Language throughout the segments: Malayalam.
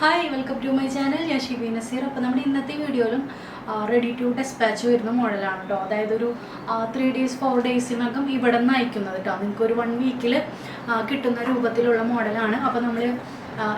Hi welcome to my channel ഞാൻ ഷിബി നസീർ. അപ്പോൾ നമ്മുടെ ഇന്നത്തെ വീഡിയോയിലും റെഡി ടു ഡെസ്പാച്ച് വരുന്ന മോഡലാണ് കേട്ടോ അതായത് ഒരു ത്രീ ഡേയ്സ് ഫോർ ഡേയ്സിനകം ഇവിടെ നിന്ന് അയക്കുന്നത് കേട്ടോ നിങ്ങൾക്ക് ഒരു വൺ വീക്കിൽ കിട്ടുന്ന രൂപത്തിലുള്ള മോഡലാണ്. അപ്പോൾ നമ്മൾ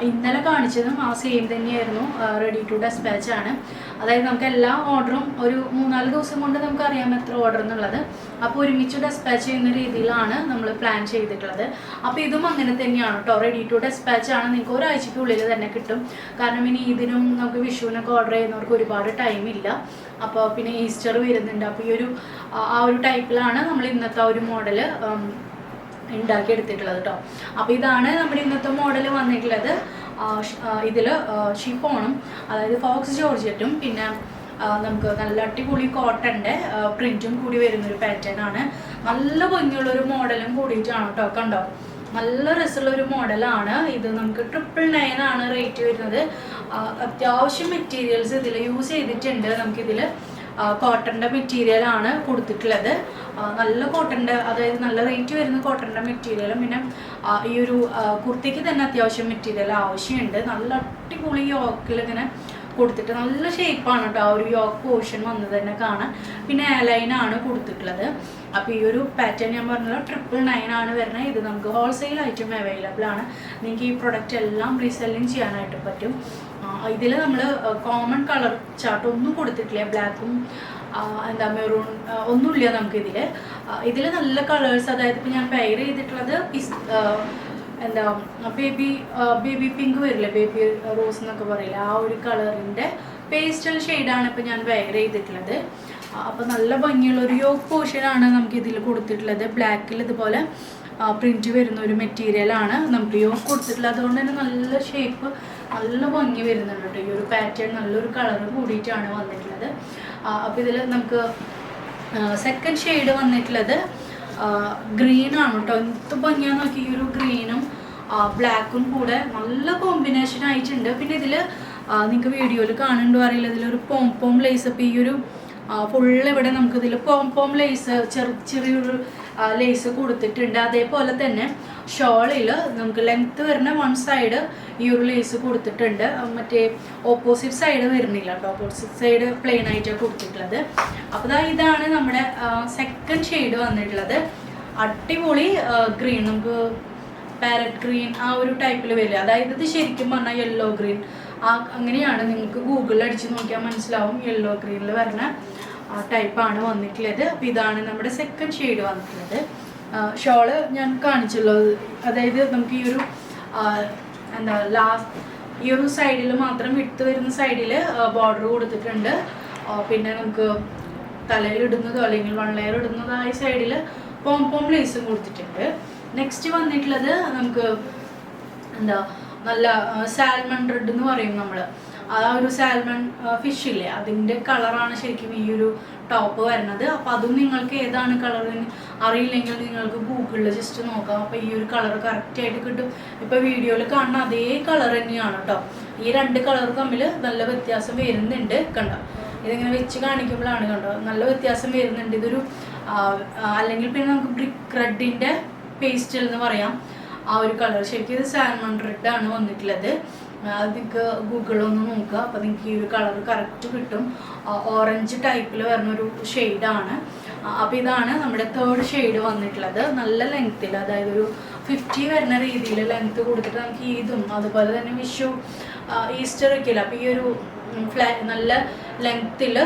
ഇന്നലെ കാണിച്ചതും ആ സെയിം തന്നെയായിരുന്നു റെഡി ടു ഡെസ്പാച്ച് ആണ്. അതായത് നമുക്ക് എല്ലാ ഓർഡറും ഒരു മൂന്നാൽ ദിവസം കൊണ്ട് നമുക്ക് അറിയാം എത്ര ഓർഡർ എന്നുള്ളത്. അപ്പോൾ ഒരുമിച്ച് ഡെസ്പാച്ച് ചെയ്യുന്ന രീതിയിലാണ് നമ്മൾ പ്ലാൻ ചെയ്തിട്ടുള്ളത്. അപ്പോൾ ഇതും അങ്ങനെ തന്നെയാണ് കേട്ടോ റെഡി ടു ഡെസ്പാച്ച് ആണ് നിങ്ങൾക്ക് ഒരാഴ്ചയ്ക്കുള്ളിൽ തന്നെ കിട്ടും. കാരണം ഇനി ഇതിനും നമുക്ക് വിഷുവിനൊക്കെ ഓർഡർ ചെയ്യുന്നവർക്ക് ഒരുപാട് ടൈം ഇല്ല. അപ്പോൾ പിന്നെ ഈസ്റ്റർ വരുന്നുണ്ട്. അപ്പോൾ ഈ ഒരു ആ ഒരു ടൈപ്പിലാണ് നമ്മൾ ഇന്നത്തെ ആ ഒരു മോഡൽ ഉണ്ടാക്കിയെടുത്തിട്ടുള്ളത് കേട്ടോ. അപ്പോൾ ഇതാണ് നമ്മുടെ ഇന്നത്തെ മോഡൽ വന്നിട്ടുള്ളത്. ഇതിൽ ഷിഫോണും അതായത് ഫോക്സ് ജോർജറ്റും പിന്നെ നമുക്ക് നല്ല അടിപൊളി കോട്ടന്റെ പ്രിന്റും കൂടി വരുന്നൊരു പാറ്റേൺ ആണ്. നല്ല ഭംഗിയുള്ളൊരു മോഡലും കൂടിയിട്ടാണ് കേട്ടോ കണ്ടോ? നല്ല രസമുള്ള ഒരു മോഡലാണ്. ഇത് നമുക്ക് ട്രിപ്പിൾ നയൻ ആണ് റേറ്റ് വരുന്നത്. അത്യാവശ്യം മെറ്റീരിയൽസ് ഇതിൽ യൂസ് ചെയ്തിട്ടുണ്ട് നമുക്കിതിൽ കോട്ടന്റെ മെറ്റീരിയൽ ആണ് കൊടുത്തിട്ടുള്ളത്. നല്ല കോട്ടന്റെ അതായത് നല്ല റേറ്റ് വരുന്ന കോട്ടന്റെ മെറ്റീരിയലും പിന്നെ ഈ ഒരു കുർത്തിക്ക് തന്നെ അത്യാവശ്യം മെറ്റീരിയൽ ആവശ്യമുണ്ട്. നല്ല അടിപൊളി യോക്കിൽ ഇങ്ങനെ കൊടുത്തിട്ട് നല്ല ഷേപ്പാണ് കേട്ടോ ആ ഒരു യോക്ക് പോർഷൻ വന്നത് തന്നെ കാണാൻ. പിന്നെ ആണ് കൊടുത്തിട്ടുള്ളത്. അപ്പോൾ ഈ ഒരു പാറ്റേൺ ഞാൻ പറഞ്ഞല്ലോ ട്രിപ്പിൾ നയൻ ആണ് വരുന്നത്. ഇത് നമുക്ക് ഹോൾസെയിൽ ആയിട്ടും അവൈലബിൾ ആണ്. നിങ്ങൾക്ക് ഈ പ്രൊഡക്റ്റ് എല്ലാം റീസെല്ലിങ് ചെയ്യാനായിട്ട് പറ്റും. ഇതിൽ നമ്മൾ കോമൺ കളർ ചാർട്ട് ഒന്നും കൊടുത്തിട്ടില്ല. ബ്ലാക്കും എന്താ മെറൂൺ ഒന്നുമില്ല നമുക്കിതിൽ ഇതിൽ നല്ല കളേഴ്സ് അതായത് ഇപ്പോൾ ഞാൻ പെയർ ചെയ്തിട്ടുള്ളത് എന്താ ബേബി ബേബി പിങ്ക് വരില്ലേ ബേബി റോസ് എന്നൊക്കെ പറയില്ല ആ ഒരു കളറിന്റെ പേസ്റ്റൽ ഷെയ്ഡാണ് ഇപ്പോൾ ഞാൻ വെയർ ചെയ്തിട്ടുള്ളത്. അപ്പോൾ നല്ല ഭംഗിയുള്ള ഒരു യോഗ് പോർഷനാണ് നമുക്ക് ഇതിൽ കൊടുത്തിട്ടുള്ളത്. ബ്ലാക്കിൽ ഇതുപോലെ പ്രിന്റ് വരുന്ന ഒരു മെറ്റീരിയലാണ് നമുക്ക് യോഗ് കൊടുത്തിട്ടുള്ളത്. അതുകൊണ്ട് തന്നെ നല്ല ഷേപ്പ് നല്ല ഭംഗി വരുന്നുണ്ട് കേട്ടോ. ഈ ഒരു പാറ്റേൺ നല്ലൊരു കളർ കൂടിയിട്ടാണ് വന്നിട്ടുള്ളത്. അപ്പോൾ ഇതിൽ നമുക്ക് സെക്കൻഡ് ഷെയ്ഡ് വന്നിട്ടുള്ളത് ഗ്രീൻ ആണ് കേട്ടോ എന്ത് ഭംഗിയാന്ന് നോക്കി ഈ ഒരു ഗ്രീനും ബ്ലാക്കും കൂടെ നല്ല കോമ്പിനേഷൻ ആയിട്ടുണ്ട്. പിന്നെ ഇതിൽ നിങ്ങൾക്ക് വീഡിയോയിൽ കാണുന്നുണ്ടോ അറിയില്ല ഇതിലൊരു പോം പോം ലേസ് അപ്പോൾ ഈ ഒരു ഫുള്ള് ഇവിടെ നമുക്കിതിൽ പോം പോം ലേസ് ചെറു ചെറിയൊരു ലേസ് കൊടുത്തിട്ടുണ്ട്. അതേപോലെ തന്നെ ഷോളിൽ നമുക്ക് ലെങ്ത്ത് വരുന്ന വൺ സൈഡ് ഈ ഒരു ലേസ് കൊടുത്തിട്ടുണ്ട്. മറ്റേ ഓപ്പോസിറ്റ് സൈഡ് വരുന്നില്ല കേട്ടോ. ഓപ്പോസിറ്റ് സൈഡ് പ്ലെയിൻ ആയിട്ടാണ് കൊടുത്തിട്ടുള്ളത്. അപ്പോൾ ഇതാണ് നമ്മുടെ സെക്കൻഡ് ഷെയ്ഡ് വന്നിട്ടുള്ളത്. അടിപൊളി ഗ്രീൻ നമുക്ക് പാരറ്റ് ഗ്രീൻ ആ ഒരു ടൈപ്പിൽ വരിക. അതായത് ഇത് ശരിക്കും പറഞ്ഞാൽ യെല്ലോ ഗ്രീൻ ആ അങ്ങനെയാണ്. നിങ്ങൾക്ക് ഗൂഗിളിൽ അടിച്ച് നോക്കിയാൽ മനസ്സിലാവും യെല്ലോ ഗ്രീനിൽ വരുന്ന ടൈപ്പാണ് വന്നിട്ടുള്ളത്. അപ്പം ഇതാണ് നമ്മുടെ സെക്കൻഡ് ഷെയ്ഡ് വന്നിട്ടുള്ളത്. ഷോൾ ഞാൻ കാണിച്ചല്ലോ. അതായത് നമുക്ക് ഈ ഒരു എന്താ ലാസ്റ്റ് ഈ ഒരു സൈഡിൽ മാത്രം വിട്ട് വരുന്ന സൈഡിൽ ബോർഡർ കൊടുത്തിട്ടുണ്ട്. പിന്നെ നമുക്ക് തലയിൽ ഇടുന്നതോ അല്ലെങ്കിൽ വൺ ലെയർ ആയ സൈഡിൽ പോം പോം ലേസും കൊടുത്തിട്ടുണ്ട്. നെക്സ്റ്റ് വന്നിട്ടുള്ളത് നമുക്ക് എന്താ നല്ല സാൽമൺ റെഡ് എന്ന് പറയും നമ്മൾ ആ ഒരു സാൽമൺ ഫിഷ് ഇല്ലേ അതിന്റെ കളറാണ് ശരിക്കും ഈ ഒരു ടോപ്പ് വരുന്നത്. അപ്പോൾ അതും നിങ്ങൾക്ക് ഏതാണ് കളർ അറിയില്ലെങ്കിൽ നിങ്ങൾക്ക് ഗൂഗിളിൽ ജസ്റ്റ് നോക്കാം. അപ്പോൾ ഈ ഒരു കളർ കറക്റ്റായിട്ട് കിട്ടും. ഇപ്പോൾ വീഡിയോയിൽ കാണുന്ന അതേ കളർ തന്നെയാണ് കേട്ടോ ഈ രണ്ട് കളർ തമ്മിൽ നല്ല വ്യത്യാസം വരുന്നുണ്ട് കണ്ടോ? ഇതിങ്ങനെ വെച്ച് കാണിക്കുമ്പോഴാണ് കണ്ടോ? നല്ല വ്യത്യാസം വരുന്നുണ്ട്. ഇതൊരു അല്ലെങ്കിൽ പിന്നെ നമുക്ക് ബ്രിക്ക് റെഡിന്റെ പേസ്റ്റൽ എന്ന് പറയാം. ആ ഒരു കളർ ശരിക്കും ഇത് സാൽമൺ റെഡ് ആണ് വന്നിട്ടുള്ളത്. അത് ഗൂഗിളിൽ ഒന്ന് നോക്കുക. അപ്പോൾ നിങ്ങൾക്ക് ഈ ഒരു കളർ കറക്റ്റ് കിട്ടും. ഓറഞ്ച് ടൈപ്പിൽ വരുന്ന ഒരു ഷെയ്ഡാണ് അപ്പോൾ ഇതാണ് നമ്മുടെ തേർഡ് ഷെയ്ഡ് വന്നിട്ടുള്ളത്. നല്ല ലെങ്ത്തിൽ അതായത് ഒരു ഫിഫ്റ്റി വരുന്ന രീതിയിൽ ലെങ്ത്ത് കൊടുത്തിട്ട് നമുക്ക് ഈദും അതുപോലെ തന്നെ വിഷു ഈസ്റ്റർ ഒക്കെ ഇല്ല? അപ്പോൾ ഈ ഒരു ഫ്ലൈ നല്ല ലെങ്ത്തിൽ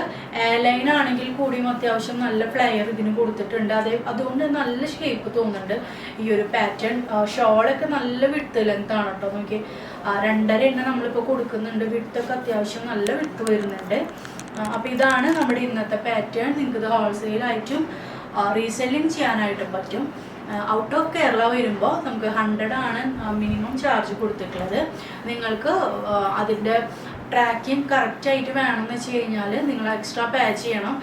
ലൈൻ ആണെങ്കിൽ കൂടിയും അത്യാവശ്യം നല്ല ഫ്ലയർ ഇതിന് കൊടുത്തിട്ടുണ്ട്. അതേ അതുകൊണ്ട് നല്ല ഷേപ്പ് തോന്നുന്നുണ്ട്. ഈ ഒരു പാറ്റേൺ ഷോളൊക്കെ നല്ല വിട്ട് ലെങ്ത് ആണ് കേട്ടോ നോക്കി രണ്ടര എണ്ണ നമ്മളിപ്പോൾ കൊടുക്കുന്നുണ്ട്. വിട്ടൊക്കെ അത്യാവശ്യം നല്ല വിട്ട് വരുന്നുണ്ട്. അപ്പോൾ ഇതാണ് നമ്മുടെ ഇന്നത്തെ പാറ്റേൺ നിങ്ങൾക്ക് ഇത് ഹോൾസെയിലായിട്ടും റീസെല്ലിങ് ചെയ്യാനായിട്ടും പറ്റും. ഔട്ട് ഓഫ് കേരള വരുമ്പോൾ നമുക്ക് ഹൺഡ്രഡ് ആണ് മിനിമം ചാർജ് കൊടുത്തിട്ടുള്ളത്. നിങ്ങൾക്ക് അതിന്റെ ട്രാക്കിംഗ് കറക്റ്റായിട്ട് വേണമെന്ന് വെച്ച് കഴിഞ്ഞാൽ നിങ്ങൾ എക്സ്ട്രാ പേ ചെയ്യണം.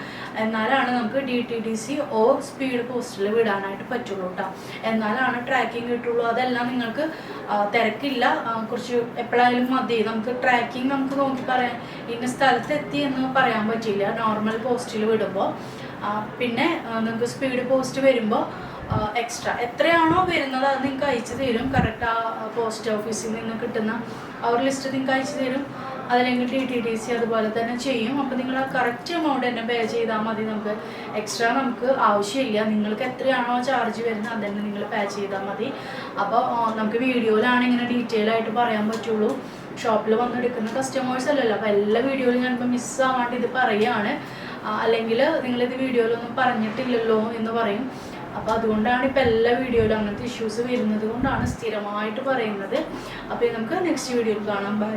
എന്നാലാണ് നമുക്ക് D T D C or speed പോസ്റ്റിൽ വിടാനായിട്ട് പറ്റുള്ളൂ കേട്ടോ എന്നാലാണ് ട്രാക്കിംഗ് കിട്ടുള്ളൂ. അതെല്ലാം നിങ്ങൾക്ക് തിരക്കില്ല. കുറച്ച് എപ്പോഴായാലും മതി. നമുക്ക് ട്രാക്കിംഗ് നമുക്ക് നോക്കി പറയാൻ ഇന്ന സ്ഥലത്ത് എത്തി എന്ന് പറയാൻ പറ്റില്ല. നോർമൽ പോസ്റ്റിൽ വിടുമ്പോൾ പിന്നെ നിങ്ങൾക്ക് സ്പീഡ് പോസ്റ്റ് വരുമ്പോൾ എക്സ്ട്രാ എത്രയാണോ വരുന്നത് അത് നിങ്ങൾക്ക് അയച്ചു തരും. കറക്റ്റ് ആ പോസ്റ്റ് ഓഫീസിൽ നിന്ന് കിട്ടുന്ന ആ ഒരു ലിസ്റ്റ് നിങ്ങൾക്ക് അയച്ചു തരും. അതല്ലെങ്കിൽ ടി ടി ഡി സി അതുപോലെ തന്നെ ചെയ്യും. അപ്പോൾ നിങ്ങൾ ആ കറക്റ്റ് എമൗണ്ട് തന്നെ പേ ചെയ്താൽ മതി നമുക്ക്. എക്സ്ട്രാ നമുക്ക് ആവശ്യമില്ല. നിങ്ങൾക്ക് എത്രയാണോ ചാർജ് വരുന്നത് അത് തന്നെ നിങ്ങൾ പേ ചെയ്താൽ മതി. അപ്പോൾ നമുക്ക് വീഡിയോയിലാണ് ഇങ്ങനെ ഡീറ്റെയിൽ ആയിട്ട് പറയാൻ പറ്റുള്ളൂ. ഷോപ്പിൽ വന്നെടുക്കുന്ന കസ്റ്റമേഴ്സ് അല്ലല്ലോ. അപ്പോൾ എല്ലാ വീഡിയോയിലും ഞാനിപ്പോൾ മിസ്സാവാണ്ട് ഇത് പറയുകയാണ് അല്ലെങ്കിൽ നിങ്ങളിത് വീഡിയോയിലൊന്നും പറഞ്ഞിട്ടില്ലല്ലോ എന്ന് പറയും. അപ്പോൾ അതുകൊണ്ടാണ് ഇപ്പോൾ എല്ലാ വീഡിയോയിലും അങ്ങനത്തെ ഇഷ്യൂസ് വരുന്നത് കൊണ്ടാണ് സ്ഥിരമായിട്ട് പറയുന്നത്. അപ്പോൾ നമുക്ക് നെക്സ്റ്റ് വീഡിയോയിൽ കാണാം. ബൈ